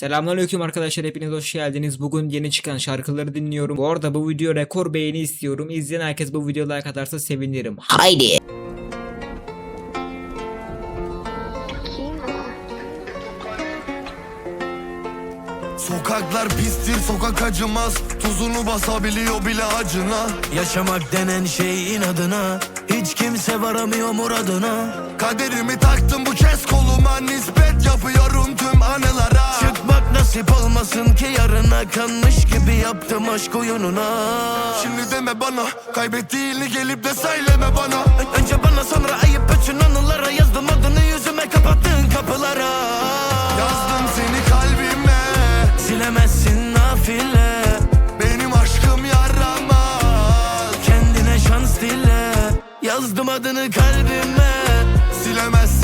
Selamünaleyküm arkadaşlar hepiniz hoş geldiniz. Bugün yeni çıkan şarkıları dinliyorum. Bu arada bu video rekor beğeni istiyorum. İzleyen herkes bu videoya like atarsa sevinirim. Haydi. Sokaklar pistir sokak acımaz Tuzunu basabiliyor bile acına Yaşamak denen şey inadına Hiç kimse varamıyor muradına Kaderimi taktım bu kez koluma Nispet yapıyorum tüm anılara nasip olmasın ki yarına Kanmış gibi yaptım aşk oyununa. Şimdi deme bana Kaybettiğini gelip de söyleme bana. Ö- Önce bana sonra ayıp bütün anılara. Yazdım adını yüzüme kapattığın kapılara. Yazdım seni kalbime. Silemezsin nafile. Benim aşkım yaramaz Kendine şans dile. Yazdım adını kalbime. Silemezsin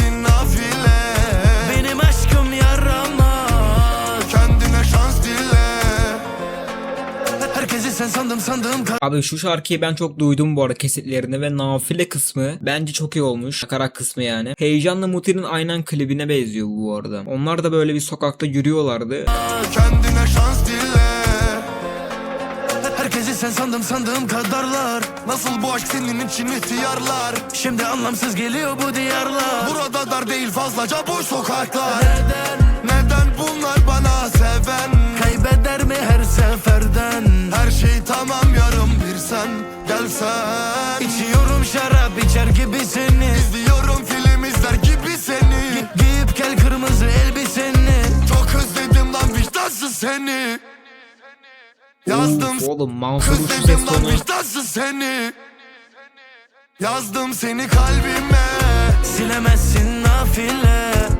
sen sandım sandığım Abi şu şarkıyı ben çok duydum bu arada kesitlerini ve nafile kısmı bence çok iyi olmuş. Nakarat kısmı yani. Heyecanla Muti'nin aynen klibine benziyor bu arada. Onlar da böyle bir sokakta yürüyorlardı. Kendine şans dile Herkesi sen sandım sandığım kadarlar Nasıl bu aşk senin için ihtiyarlar Şimdi anlamsız geliyor bu diyarlar Burada dar değil fazlaca boş sokaklar Neden Neden bunlar bana seven mi her seferden? Her şey tamam yarım bir sen gelsen. İçiyorum şarap içer gibi seni. İzliyorum film izler gibi seni. Giyip gel kırmızı elbiseni. Çok özledim lan vicdansız seni. Yazdım oğlum ses özledim lan vicdansız seni. Yazdım seni kalbime. Silemezsin nafile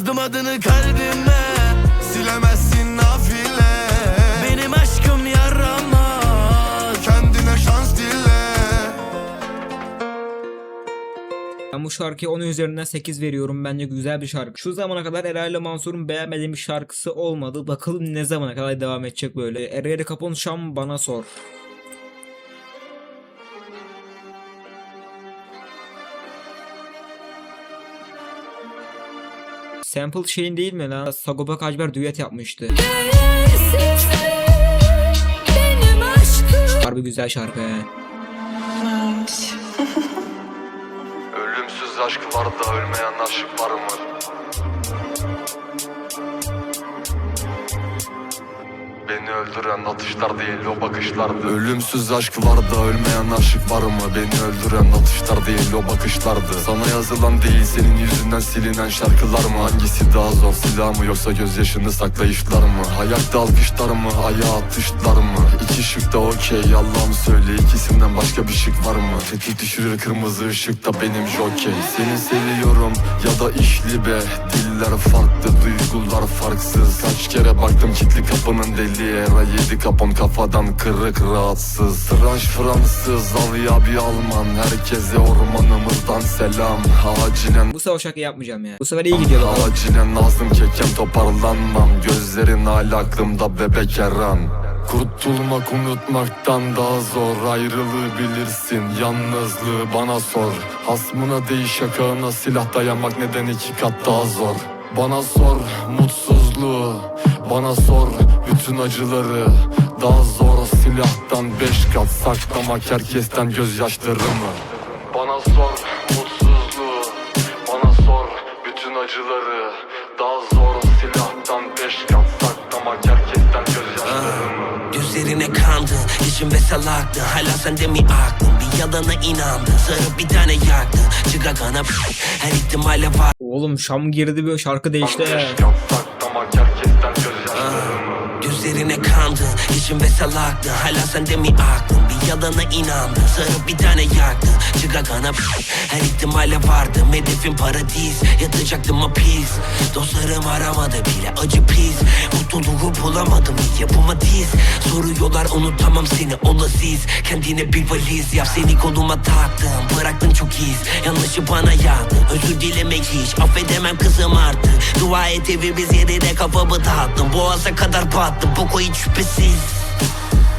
Yazdım adını kalbime Silemezsin nafile Benim aşkım yaramaz Kendine şans dile Ben bu şarkıya 10 üzerinden 8 veriyorum. Bence güzel bir şarkı. Şu zamana kadar Eray ile Mansur'un beğenmediğim bir şarkısı olmadı. Bakalım ne zamana kadar devam edecek böyle. Eray ile Kapon Şam bana sor. Sample şeyin değil mi lan? Sagopa Kajmer düet yapmıştı. Harbi güzel şarkı he. Ölümsüz aşk var da ölmeyen aşk var mı? Beni öldüren atışlar değil o bakışlardı Ölümsüz aşk var da ölmeyen aşk var mı? Beni öldüren atışlar değil o bakışlardı Sana yazılan değil senin yüzünden silinen şarkılar mı? Hangisi daha zor silah mı yoksa gözyaşını saklayışlar mı? Hayatta alkışlar mı ayağa atışlar mı? İki şık da okey Allah'ım söyle ikisinden başka bir şık var mı? Tetik düşürür kırmızı ışıkta benim jokey Seni seviyorum ya da işli be Diller farklı duygular farksız Kaç kere baktım kilitli kapının deliği Era yedi kapon kafadan kırık rahatsız. Tıraş Fransız Avya bir Alman. Herkese ormanımızdan selam. Acilen Bu sefer o şarkıyı yapmayacağım ya. Bu sefer iyi gidiyor. bak. Acilen lazım kekem toparlanmam. Gözlerin hala aklımda bebek Eren. Kurtulmak unutmaktan daha zor. Ayrılığı bilirsin yalnızlığı bana sor. Hasmına değiş yakağına silah dayamak neden iki kat daha zor? Bana sor mutsuzluğu Bana sor bütün acıları. Daha zor silahtan beş kat saklamak herkesten gözyaşlarımı. Bana sor mutsuzluğu. Bana sor bütün acıları. Daha zor silahtan beş kat saklamak herkesten gözyaşlarımı. Gözlerine kandı, içim ve salaktı. Hala sende mi aklın? Bir yalana inandı. Sarıp bir tane yaktı. Çıkakana her ihtimale var. Oğlum Şam girdi bir şarkı değişti. Beş kat Gözlerine kandı, içim ve salaktı Hala sende mi aklın? Bir yalana inandı Sarıp bir tane yaktı Çıkakana her ihtimale vardım. Hedefim paradis, yatacaktım hapis Dostlarım aramadı bile acı pis Mutluluğu bulamadım yapıma diz. Soruyorlar unutamam seni olasız Kendine bir valiz yap seni koluma taktım. Bıraktın çok iz yanlışı bana yağdın Özür dilemek hiç affedemem kızım artık. Dua et evimiz yerine kafamı dağıttım. Boğaza kadar battım bu hiç şüphesiz.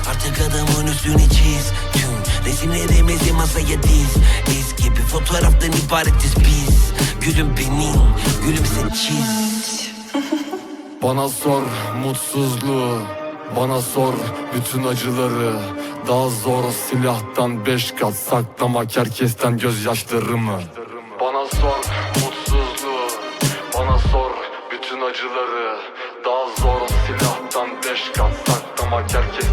Artık adamın üstünü çiz. Tüm resimlerimizi masaya diz. Biz gibi fotoğraftan ibaretiz biz. Gülüm benim Gülümse çiz. Bana sor mutsuzluğu Bana sor bütün acıları. Daha zor silahtan beş kat saklamak herkesten gözyaşlarımı sor mutsuzluğu. Bana sor bütün acıları. Daha zor silahtan beş kat saklamak herkesten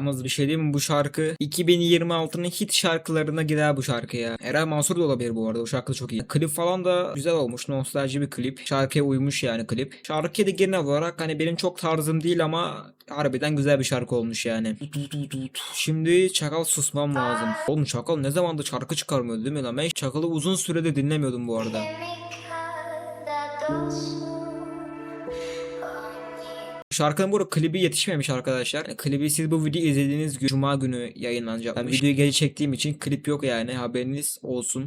Yalnız bir şey diyeyim mi bu şarkı 2026'nın hit şarkılarına girer bu şarkı ya. Eren Mansur da olabilir bu arada. Bu şarkı çok iyi. Klip falan da güzel olmuş. Nostalji bir klip. Şarkıya uymuş yani klip. Şarkı da genel olarak hani benim çok tarzım değil ama harbiden güzel bir şarkı olmuş yani. Şimdi Çakal susmam lazım. Oğlum Çakal ne zamandır şarkı çıkarmıyordu değil mi lan? Ben Çakal'ı uzun sürede dinlemiyordum bu arada. Şarkının bu arada klibi yetişmemiş arkadaşlar. Klibi siz bu videoyu izlediğiniz gün Cuma günü yayınlanacak. Ben videoyu gece çektiğim için klip yok yani haberiniz olsun.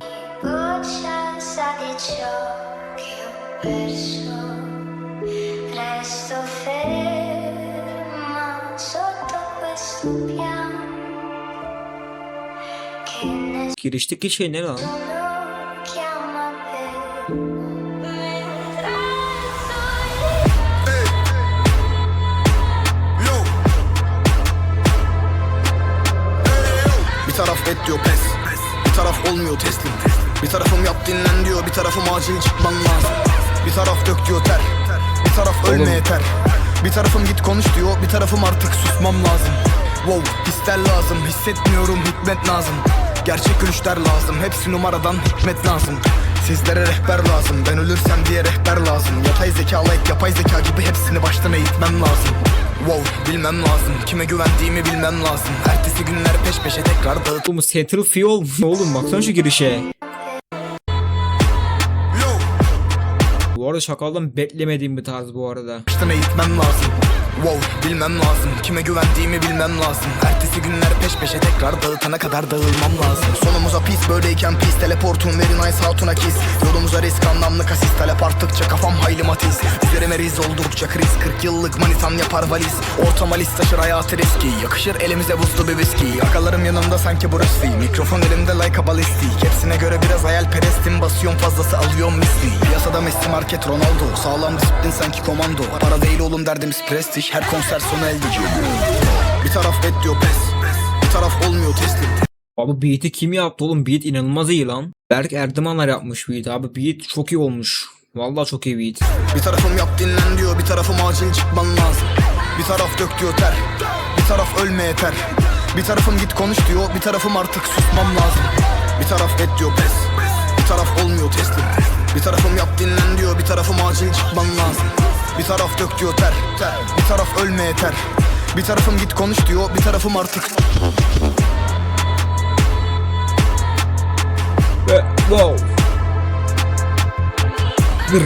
Girişteki şey ne lan? Bir taraf et diyor pes. Bir taraf olmuyor teslim. Bir tarafım yap dinlen diyor Bir tarafım acil çıkman lazım. Bir taraf dök diyor ter. Bir taraf ölme yeter. Bir tarafım git konuş diyor Bir tarafım artık susmam lazım. Wow hisler lazım Hissetmiyorum hikmet lazım. Gerçek gülüşler lazım Hepsi numaradan hikmet lazım. Sizlere rehber lazım Ben ölürsem diye rehber lazım. Yatay zeka like yapay zeka gibi Hepsini baştan eğitmem lazım Wow bilmem lazım. Kime güvendiğimi bilmem lazım. Ertesi günler peş peşe tekrar dağıt Oğlum Central Fuel oğlum? Baksana şu girişe. Bu arada Çakal'dan beklemediğim bir tarz bu arada. baştan eğitmem lazım. Wow bilmem lazım. Kime güvendiğimi bilmem lazım. Ertesi günler peş peşe tekrar dağıtana kadar dağılmam lazım. Pis böyleyken pis Teleportum very nice hatuna kiss. Yolumuza risk anlamlı kasis Talep arttıkça kafam hayli matiz. Üzerime riz oldukça kriz 40 yıllık manitam yapar valiz. Ortama list taşır hayatı riski Yakışır elimize buzlu bir viski. Akalarım yanımda sanki Bruce Lee Mikrofon elimde like a ballistik Hepsine göre biraz hayalperestim Basıyorum fazlası alıyorum misli. Piyasada Messi market Ronaldo Sağlam disiplin sanki komando. Para değil oğlum derdimiz prestij Her konser sonu elde Bir taraf et diyor pes. Bir taraf olmuyor teslim Abi beat'i kim yaptı oğlum? Beat inanılmaz iyi lan. Berk Erdimanlar yapmış beat abi. Beat çok iyi olmuş. Vallahi çok iyi beat. Bir tarafım yap dinlen diyor. Bir tarafım acil çıkman lazım. Bir taraf dök diyor ter. Bir taraf ölme yeter Bir tarafım git konuş diyor. Bir tarafım artık susmam lazım. Bir taraf et diyor pes. Bir taraf olmuyor teslim. Bir tarafım yap dinlen diyor. Bir tarafım acil çıkman lazım. Bir taraf dök diyor ter. Bir taraf ölme yeter Bir tarafım git konuş diyor. Bir tarafım artık Ve wow. Gır.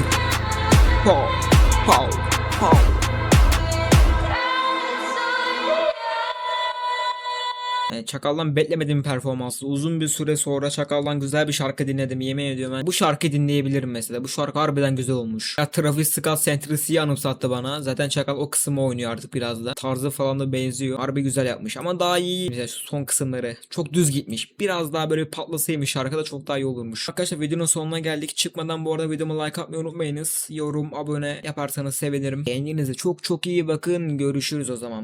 Çakal'dan beklemediğim performansı. Uzun bir süre sonra Çakal'dan güzel bir şarkı dinledim. Yemin ediyorum ben. Bu şarkı dinleyebilirim mesela. Bu şarkı harbiden güzel olmuş. Ya Travis Scott Centricity'yi anımsattı bana. Zaten Çakal o kısmı oynuyor artık biraz da. Tarzı falan da benziyor. Harbi güzel yapmış. Ama daha iyi. Mesela son kısımları. Çok düz gitmiş. Biraz daha böyle bir patlasaymış şarkıda çok daha iyi olurmuş. Arkadaşlar videonun sonuna geldik. Çıkmadan bu arada videoma like atmayı unutmayınız. Yorum, abone yaparsanız sevinirim. Kendinize çok çok iyi bakın. Görüşürüz o zaman.